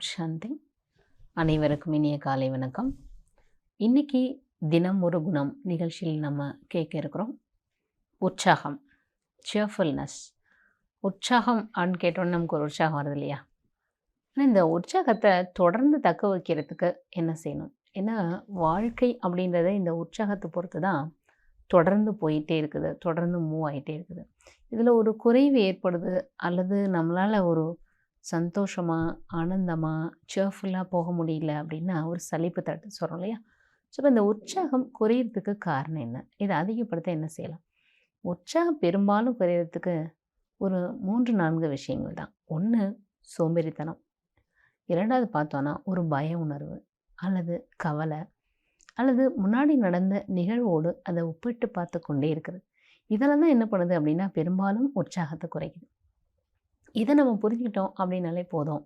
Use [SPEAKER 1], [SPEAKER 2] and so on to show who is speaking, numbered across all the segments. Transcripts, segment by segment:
[SPEAKER 1] ஓம் சாந்தி. அனைவருக்கும் இனிய காலை வணக்கம். இன்னைக்கு தினம் ஒரு குணம் நிகழ்ச்சியில் நம்ம கேட்க இருக்கிறோம். உற்சாகம் சியர்ஃபுல்னஸ் உற்சாகம் அப்படின்னு கேட்டோன்னு நமக்கு ஒரு உற்சாகம் வருது இல்லையா? ஆனால் இந்த உற்சாகத்தை தொடர்ந்து தக்க வைக்கிறதுக்கு என்ன செய்யணும்? ஏன்னா வாழ்க்கை அப்படின்றத இந்த உற்சாகத்தை பொறுத்து தான் தொடர்ந்து போயிட்டே இருக்குது தொடர்ந்து மூவ் ஆகிட்டே இருக்குது. இதில் ஒரு குறைவு ஏற்படுது அல்லது நம்மளால் ஒரு சந்தோஷமாக ஆனந்தமாக சேர்ஃபுல்லாக போக முடியல அப்படின்னா ஒரு சலிப்பு தட்டு சொல்கிறோம் இல்லையா? ஸோ இப்போ இந்த உற்சாகம் குறையிறதுக்கு காரணம் என்ன? இதை அதிகப்படுத்த என்ன செய்யலாம்? உற்சாகம் பெரும்பாலும் குறையிறதுக்கு ஒரு மூன்று நான்கு விஷயங்கள் தான். ஒன்று சோம்பேறித்தனம். இரண்டாவது பார்த்தோன்னா ஒரு பய உணர்வு அல்லது கவலை அல்லது முன்னாடி நடந்த நிகழ்வோடு அதை ஒப்பிட்டு பார்த்து கொண்டே இருக்கிறது. இதெல்லாம் தான் என்ன பண்ணுது அப்படின்னா பெரும்பாலும் உற்சாகத்தை குறைக்குது. இதை நம்ம புரிஞ்சுக்கிட்டோம் அப்படின்னாலே போதும்.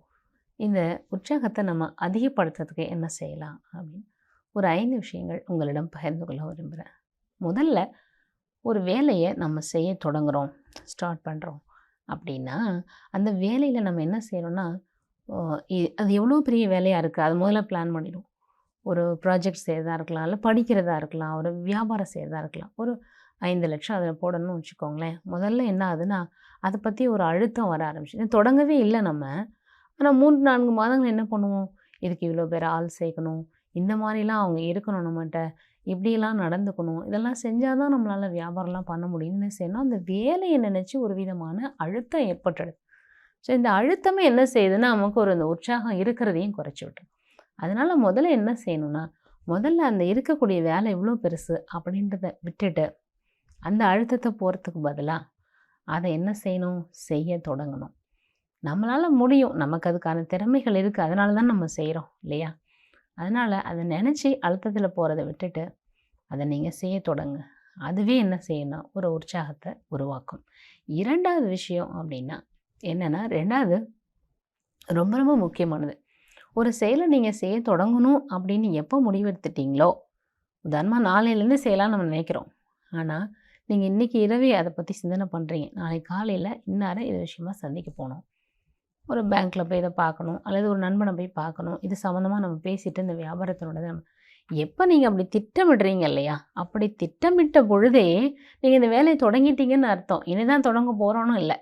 [SPEAKER 1] இந்த உற்சாகத்தை நம்ம அதிகப்படுத்துறதுக்கு என்ன செய்யலாம் அப்படின்னு ஒரு ஐந்து விஷயங்கள் உங்களிடம் பகிர்ந்து கொள்ள விரும்புகிறேன் முதல்ல ஒரு வேலையை நம்ம செய்ய தொடங்குகிறோம் ஸ்டார்ட் பண்ணுறோம் அப்படின்னா அந்த வேலையில் நம்ம என்ன செய்கிறோன்னா அது எவ்வளோ பெரிய வேலையாக இருக்குது அது முதல்ல பிளான் பண்ணிடும் ஒரு ப்ராஜெக்ட் செய்கிறதா இருக்கலாம் இல்லை படிக்கிறதா இருக்கலாம் ஒரு வியாபாரம் செய்கிறதா இருக்கலாம். ஒரு ஐந்து லட்சம் அதில் போடணும்னு வச்சுக்கோங்களேன். முதல்ல என்ன ஆகுதுன்னா அதை பற்றி ஒரு அழுத்தம் வர ஆரம்பிச்சு தொடங்கவே இல்லை நம்ம. ஆனால் மூன்று நான்கு மாதங்கள் என்ன பண்ணுவோம்? இதுக்கு இவ்வளோ பேர் ஆள் சேர்க்கணும். இந்த மாதிரிலாம் அவங்க இருக்கணும் நம்மகிட்ட இப்படிலாம் நடந்துக்கணும். இதெல்லாம் செஞ்சால் தான் நம்மளால் வியாபாரம்லாம் பண்ண முடியும்னு செய்யணும் அந்த வேலையை நினச்சி ஒரு விதமான அழுத்தம் ஏற்பட்டுடுது. ஸோ இந்த அழுத்தமே என்ன செய்யுதுன்னா நமக்கு ஒரு இந்த உற்சாகம் இருக்கிறதையும் குறைச்சி விட்டுரும். அதனால் முதல்ல என்ன செய்யணும்னா முதல்ல அந்த இருக்கக்கூடிய வேலை இவ்வளோ பெருசு அப்படின்றத விட்டுட்டு அந்த அழுத்தத்தை போகிறதுக்கு பதிலாக அதை என்ன செய்யணும்? செய்ய தொடங்கணும். நம்மளால் முடியும். நமக்கு அதுக்கான திறமைகள் இருக்குது அதனால தான் நம்ம செய்கிறோம் இல்லையா? அதனால் அதை நினச்சி அழுத்தத்தில் போகிறத விட்டுட்டு அதை நீங்கள் செய்ய தொடங்க. அதுவே என்ன செய்யணும் ஒரு உற்சாகத்தை உருவாக்கும். இரண்டாவது விஷயம் அப்படின்னா என்னென்னா ரெண்டாவது ரொம்ப ரொம்ப முக்கியமானது. ஒரு செயலை நீங்கள் செய்ய தொடங்கணும் அப்படின்னு எப்போ முடிவெடுத்துட்டீங்களோ உதாரணமாக நாளையிலேருந்து செய்யலாம்னு நம்ம நினைக்கிறோம். ஆனால் நீங்கள் இன்றைக்கி இரவே அதை பற்றி சிந்தனை பண்ணுறீங்க நாளைக்கு காலையில் இன்னார இது விஷயமா சந்திக்க போகணும் ஒரு பேங்க்கில் போய் இதை பார்க்கணும் அல்லது ஒரு நண்பனை போய் பார்க்கணும் இது சம்மந்தமாக நம்ம பேசிட்டு இந்த வியாபாரத்தினோட நம்ம எப்போ நீங்கள் அப்படி திட்டமிடுறீங்க இல்லையா? அப்படி திட்டமிட்ட பொழுதே நீங்கள் இந்த வேலையை தொடங்கிட்டீங்கன்னு அர்த்தம். இனிதான் தொடங்க போகிறோன்னு இல்லை.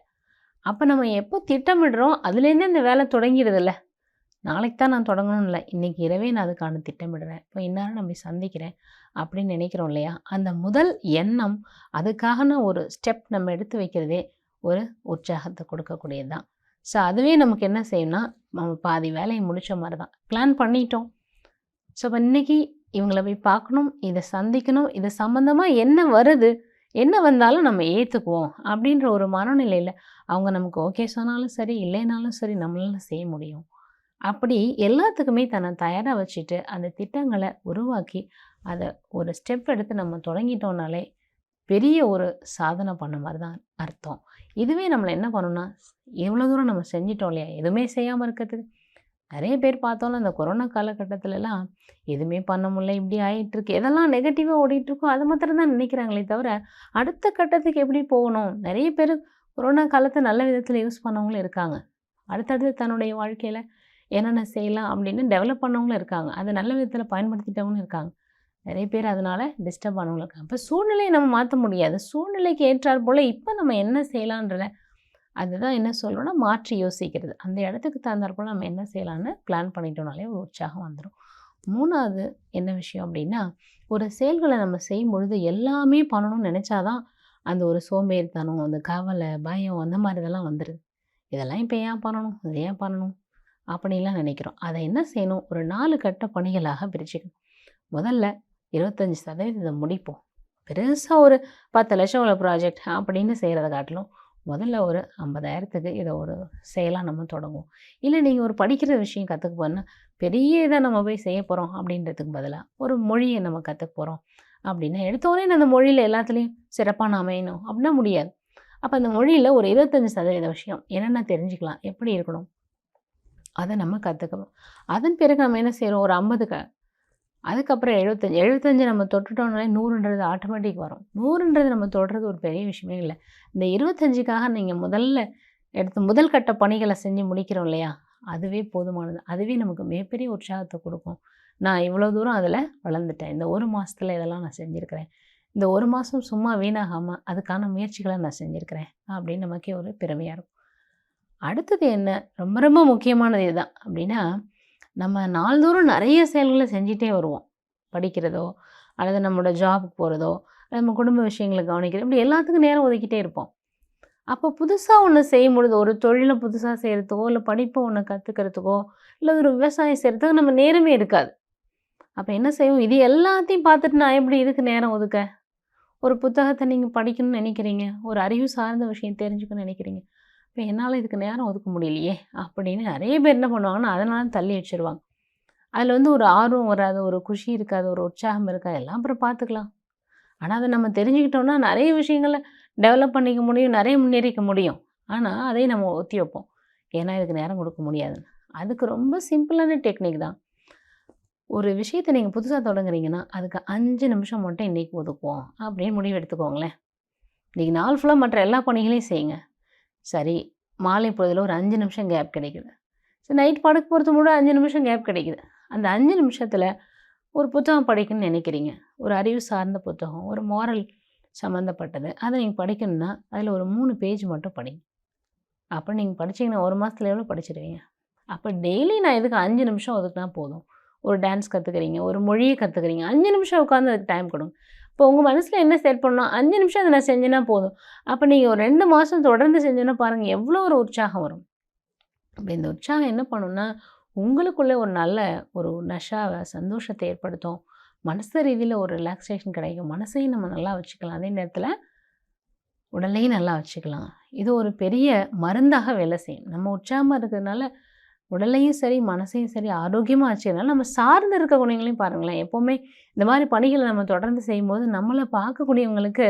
[SPEAKER 1] அப்போ நம்ம எப்போ திட்டமிடுறோம்? அதுலேருந்தே இந்த வேலை தொடங்கிடுதுல்ல நாளைக்கு தான் நான் தொடங்கணும் இல்லை. இன்றைக்கி இரவே நான் அதுக்கான திட்டமிடுறேன். இப்போ இந்நேரம் நம்ம சந்திக்கிறேன் அப்படின்னு நினைக்கிறோம் இல்லையா? அந்த முதல் எண்ணம் அதுக்கான ஒரு ஸ்டெப் நம்ம எடுத்து வைக்கிறதே ஒரு உற்சாகத்தை கொடுக்கக்கூடியது தான். ஸோ அதுவே நமக்கு என்ன செய்யணும்னா நம்ம பாதி வேலையை முடித்த மாதிரி தான். பிளான் பண்ணிட்டோம். ஸோ இப்போ இன்றைக்கி இவங்கள போய் பார்க்கணும் இதை சந்திக்கணும் இது சம்மந்தமாக என்ன வருது என்ன வந்தாலும் நம்ம ஏற்றுக்குவோம் அப்படின்ற ஒரு மனநிலையில் அவங்க நமக்கு ஓகே சொன்னாலும் சரி இல்லைனாலும் சரி நம்மளால செய்ய முடியும். அப்படி எல்லாத்துக்குமே தன்னை தயாராக வச்சுட்டு அந்த திட்டங்களை உருவாக்கி அதை ஒரு ஸ்டெப் எடுத்து நம்ம தொடங்கிட்டோம்னாலே பெரிய ஒரு சாதனை பண்ண மாதிரி தான் அர்த்தம். இதுவே நம்மளை என்ன பண்ணணும்னா எவ்வளோ தூரம் நம்ம செஞ்சிட்டோம் இல்லையா? எதுவுமே செய்யாமல் இருக்கிறதுக்கு. நிறைய பேர் பார்த்தோம்ல அந்த கொரோனா காலகட்டத்திலலாம் எதுவுமே பண்ண முடியல இப்படி ஆகிட்டுருக்கு எதெல்லாம் நெகட்டிவாக ஓடிட்டுருக்கோ அதை மாத்திரம் தான் நினைக்கிறாங்களே தவிர அடுத்த கட்டத்துக்கு எப்படி போகணும்? நிறைய பேர் கொரோனா காலத்தை நல்ல விதத்தில் யூஸ் பண்ணவங்களும் இருக்காங்க. அடுத்தடுத்து தன்னுடைய வாழ்க்கையில் என்னென்ன செய்யலாம் அப்படின்னு டெவலப் பண்ணவங்களும் இருக்காங்க. அதை நல்ல விதத்தில் பயன்படுத்திட்டவங்களும் இருக்காங்க. நிறைய பேர் அதனால் டிஸ்டர்ப் ஆனவங்களும் இருக்காங்க. அப்போ சூழ்நிலையை நம்ம மாற்ற முடியாது. சூழ்நிலைக்கு ஏற்றாற் போல் இப்போ நம்ம என்ன செய்யலான்றத அதுதான் என்ன சொல்கிறோன்னா மாற்றி யோசிக்கிறது. அந்த இடத்துக்கு தகுந்தாற் போல் நம்ம என்ன செய்யலான்னு பிளான் பண்ணிட்டோம்னாலே ஒரு உற்சாகம் வந்துடும் மூணாவது என்ன விஷயம் அப்படின்னா ஒரு செயல்களை நம்ம செய்யும் பொழுது எல்லாமே பண்ணணும்னு நினச்சாதான் அந்த ஒரு சோம்பேறித்தனம் அந்த கவலை பயம் அந்த மாதிரி இதெல்லாம் வந்துடுது இதெல்லாம் இப்போ ஏன் பண்ணணும்? அதை ஏன் பண்ணணும்? அப்படின்லாம் நினைக்கிறோம். அதை என்ன செய்யணும்? ஒரு நாலு கட்ட பணிகளாக பிரிச்சுக்கணும். முதல்ல இருபத்தஞ்சி சதவீதம் முடிப்போம். பெருசாக ஒரு பத்து லட்சம் உள்ள ப்ராஜெக்ட் அப்படின்னு செய்கிறத காட்டிலும் முதல்ல ஒரு ஐம்பதாயிரத்துக்கு இதை ஒரு செயலாக நம்ம தொடங்குவோம். இல்லை நீங்கள் ஒரு படிக்கிற விஷயம் கற்றுக்க போனால் பெரிய இதை நம்ம போய் செய்ய போகிறோம் அப்படின்றதுக்கு பதிலாக ஒரு மொழியை நம்ம கற்றுக்க போகிறோம் அப்படின்னா எடுத்தோடனே அந்த மொழியில் எல்லாத்துலேயும் சிறப்பான அமையணும். அப்படின்னா முடியாது. அப்போ அந்த மொழியில் ஒரு இருபத்தஞ்சி சதவீத விஷயம் என்னென்ன தெரிஞ்சுக்கலாம்? எப்படி இருக்கணும்? அதை நம்ம கற்றுக்கணும் அதன் பிறகு நம்ம என்ன செய்கிறோம் ஒரு ஐம்பது க அதுக்கப்புறம் எழுபத்தஞ்சி எழுபத்தஞ்சி நம்ம தொட்டுட்டோம்னாலே நூறுன்றது ஆட்டோமேட்டிக் வரும். நூறுன்றது நம்ம தொடுறது ஒரு பெரிய விஷயமே இல்லை. இந்த இருபத்தஞ்சுக்காக நீங்கள் முதல்ல எடுத்து முதல் கட்ட பணிகளை செஞ்சு முடிக்கிறோம் இல்லையா? அதுவே போதுமானது. அதுவே நமக்கு மிகப்பெரிய உற்சாகத்தை கொடுக்கும். நான் இவ்வளோ தூரம் அதில் வளர்ந்துட்டேன். இந்த ஒரு மாதத்தில் இதெல்லாம் நான் செஞ்சுருக்கிறேன். இந்த ஒரு மாதம் சும்மா வீணாகாமல் அதுக்கான முயற்சிகளை நான் செஞ்சுருக்கிறேன். அப்படின்னு நமக்கே ஒரு பெருமையாக இருக்கும். அடுத்தது என்ன? ரொம்ப ரொம்ப முக்கியமானது இதுதான். அப்படின்னா நம்ம நாள்தோறும் நிறைய செயல்களை செஞ்சிட்டே வருவோம். படிக்கிறதோ அல்லது நம்மளோட ஜாபுக்கு போகிறதோ நம்ம குடும்ப விஷயங்களை கவனிக்கிறோம் இப்படி எல்லாத்துக்கும் நேரம் ஒதுக்கிட்டே இருப்போம். அப்போ புதுசாக ஒன்று செய்யும் பொழுது ஒரு தொழிலை புதுசாக செய்கிறதுக்கோ இல்லை படிப்பை ஒன்று கற்றுக்கிறதுக்கோ இல்லை ஒரு விவசாயம் செய்கிறதுக்கோ நம்ம நேரமே இருக்காது. அப்போ என்ன செய்வோம்? இது எல்லாத்தையும் பார்த்துட்டு நான் எப்படி இதுக்கு நேரம் ஒதுக்க? ஒரு புத்தகத்தை நீங்கள் படிக்கணும்னு நினைக்கிறீங்க? ஒரு அறிவு சார்ந்த விஷயம் தெரிஞ்சுக்கணும்னு நினைக்கிறீங்க? இப்போ என்னால் இதுக்கு நேரம் ஒதுக்க முடியலையே அப்படின்னு நிறைய பேர் என்ன பண்ணுவாங்கன்னா அதனால தள்ளி வச்சுருவாங்க. அதில் வந்து ஒரு ஆர்வம் வராது ஒரு குஷி இருக்காது ஒரு உற்சாகம் இருக்காது. எல்லாம் அப்புறம் பார்த்துக்கலாம் ஆனால் அதை நம்ம தெரிஞ்சுக்கிட்டோம்னா நிறைய விஷயங்களை டெவலப் பண்ணிக்க முடியும் நிறைய முன்னேறிக்க முடியும். ஆனால் அதை நம்ம ஒத்தி வைப்போம். ஏன்னா இதுக்கு நேரம் கொடுக்க முடியாதுன்னு அதுக்கு ரொம்ப சிம்பிளான டெக்னிக் தான். ஒரு விஷயத்தை நீங்கள் புதுசாக தொடங்குறீங்கன்னா அதுக்கு அஞ்சு நிமிஷம் மட்டும் இன்றைக்கி ஒதுக்குவோம் அப்படின்னு முடிவு எடுத்துக்கோங்களேன். இன்றைக்கி நாள் ஃபுல்லாக மற்ற எல்லா பணிகளையும் செய்யுங்க. சரி மாலை பொழுதில் ஒரு அஞ்சு நிமிஷம் கேப் கிடைக்குது. சரி நைட் படுக்க போகிறது முன்னாடி அஞ்சு நிமிஷம் கேப் கிடைக்குது. அந்த அஞ்சு நிமிஷத்தில் ஒரு புத்தகம் படிக்கணும்னு நினைக்கிறீங்க. ஒரு அறிவு சார்ந்த புத்தகம் ஒரு மாரல் சம்மந்தப்பட்டது அதை நீங்கள் படிக்கணும்னா அதில் ஒரு மூணு பேஜ் மட்டும் படிங்க. அப்போ நீங்கள் படிச்சிங்கன்னா ஒரு மாதத்துல எவ்வளோ படிச்சிடுவீங்க அப்போ டெய்லி நான் இதுக்கு அஞ்சு நிமிஷம் ஒதுக்குனா போதும்? ஒரு டான்ஸ் கற்றுக்குறீங்க ஒரு மொழியை கற்றுக்குறீங்க அஞ்சு நிமிஷம் உட்காந்து அதுக்கு டைம் கொடுங்க. இப்போ உங்கள் மனசில் என்ன செட் பண்ணணும்? அஞ்சு நிமிஷம் அதை நான் செஞ்சேன்னா போதும். அப்போ நீங்கள் ஒரு ரெண்டு மாதம் தொடர்ந்து செஞ்சோன்னா பாருங்கள் எவ்வளோ ஒரு உற்சாகம் வரும். அப்போ இந்த உற்சாகம் என்ன பண்ணுன்னா உங்களுக்குள்ளே ஒரு நல்ல ஒரு நஷாவை சந்தோஷத்தை ஏற்படுத்தும். மனசு ரீதியில் ஒரு ரிலாக்ஸேஷன் கிடைக்கும். மனசையும் நம்ம நல்லா வச்சுக்கலாம். அதே நேரத்தில் உடலையும் நல்லா வச்சுக்கலாம். இது ஒரு பெரிய மருந்தாக வேலை செய்யும். நம்ம உற்சாகமாக இருக்கிறதுனால உடலையும் சரி மனசையும் சரி ஆரோக்கியமாக வச்சுக்கிறதுனால நம்ம சார்ந்து இருக்க குணங்களையும் பாருங்களேன். எப்போவுமே இந்த மாதிரி பணிகளை நம்ம தொடர்ந்து செய்யும்போது நம்மளை பார்க்கக்கூடியவங்களுக்கு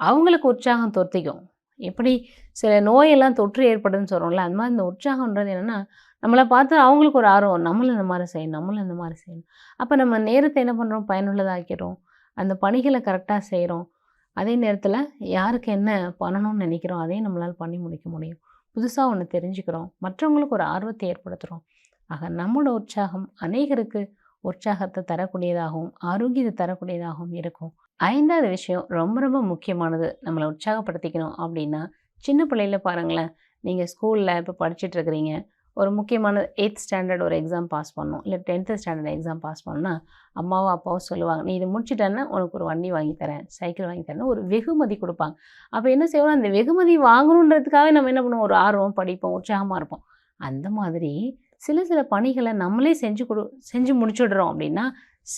[SPEAKER 1] அவங்களுக்கு உற்சாகம் தொத்திக்கும் எப்படி சில நோயெல்லாம் தொற்று ஏற்படுதுன்னு சொல்கிறோம்ல அந்த மாதிரி இந்த உற்சாகன்றது என்னென்னா நம்மளை பார்த்து அவங்களுக்கு ஒரு ஆர்வம் நம்மளும் இந்த மாதிரி செய்யணும் நம்மளும் இந்த மாதிரி செய்யணும். அப்போ நம்ம நேரத்தை என்ன பண்ணுறோம் பயனுள்ளதாக்கிறோம் அந்த பணிகளை கரெக்டாக செய்கிறோம் அதே நேரத்தில் யாருக்கு என்ன பண்ணணும்னு நினைக்கிறோம்? அதையும் நம்மளால் பண்ணி முடிக்க முடியும். புதுசாக ஒன்று தெரிஞ்சுக்கிறோம். மற்றவங்களுக்கு ஒரு ஆர்வத்தை ஏற்படுத்துகிறோம் ஆக நம்மளோட உற்சாகம் அநேகருக்கு உற்சாகத்தை தரக்கூடியதாகவும் ஆரோக்கியத்தை தரக்கூடியதாகவும் இருக்கும். ஐந்தாவது விஷயம் ரொம்ப ரொம்ப முக்கியமானது நம்மளை உற்சாகப்படுத்திக்கணும் அப்படின்னா சின்ன பிள்ளையில பாருங்களேன் நீங்கள் ஸ்கூலில் இப்போ படிச்சுட்டு இருக்கிறீங்க. ஒரு முக்கியமான எயித் ஸ்டாண்டர்ட் ஒரு எக்ஸாம் பாஸ் பண்ணணும். இல்லை டென்த்து ஸ்டாண்டர்ட் எக்ஸாம் பாஸ் பண்ணால் அம்மாவும் அப்பாவும் சொல்லுவாங்க நீ இது முடிச்சிட்டேன்னா உனக்கு ஒரு வண்டி வாங்கி தரேன் சைக்கிள் வாங்கி தரேன் ஒரு வெகுமதி கொடுப்பாங்க. அப்போ என்ன செய்வோம் அந்த வெகுமதி வாங்கணுன்றதுக்காக நம்ம என்ன பண்ணுவோம்? ஒரு ஆர்வம் படிப்போம் உற்சாகமாக இருப்போம். அந்த மாதிரி சில சில பணிகளை நம்மளே செஞ்சு கொடு செஞ்சு முடிச்சுடுறோம் அப்படின்னா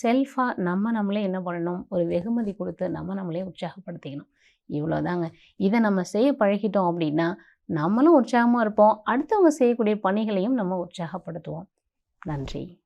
[SPEAKER 1] செல்ஃபாக நம்ம நம்மளே என்ன பண்ணணும்? ஒரு வெகுமதி கொடுத்து நம்ம நம்மளே உற்சாகப்படுத்திக்கணும். இவ்வளோதாங்க இதை நம்ம செய்ய பழகிட்டோம் அப்படின்னா நம்மளும் உற்சாகமாக இருப்போம். அடுத்தவங்க செய்யக்கூடிய பணிகளையும் நம்ம உற்சாகப்படுத்துவோம். நன்றி.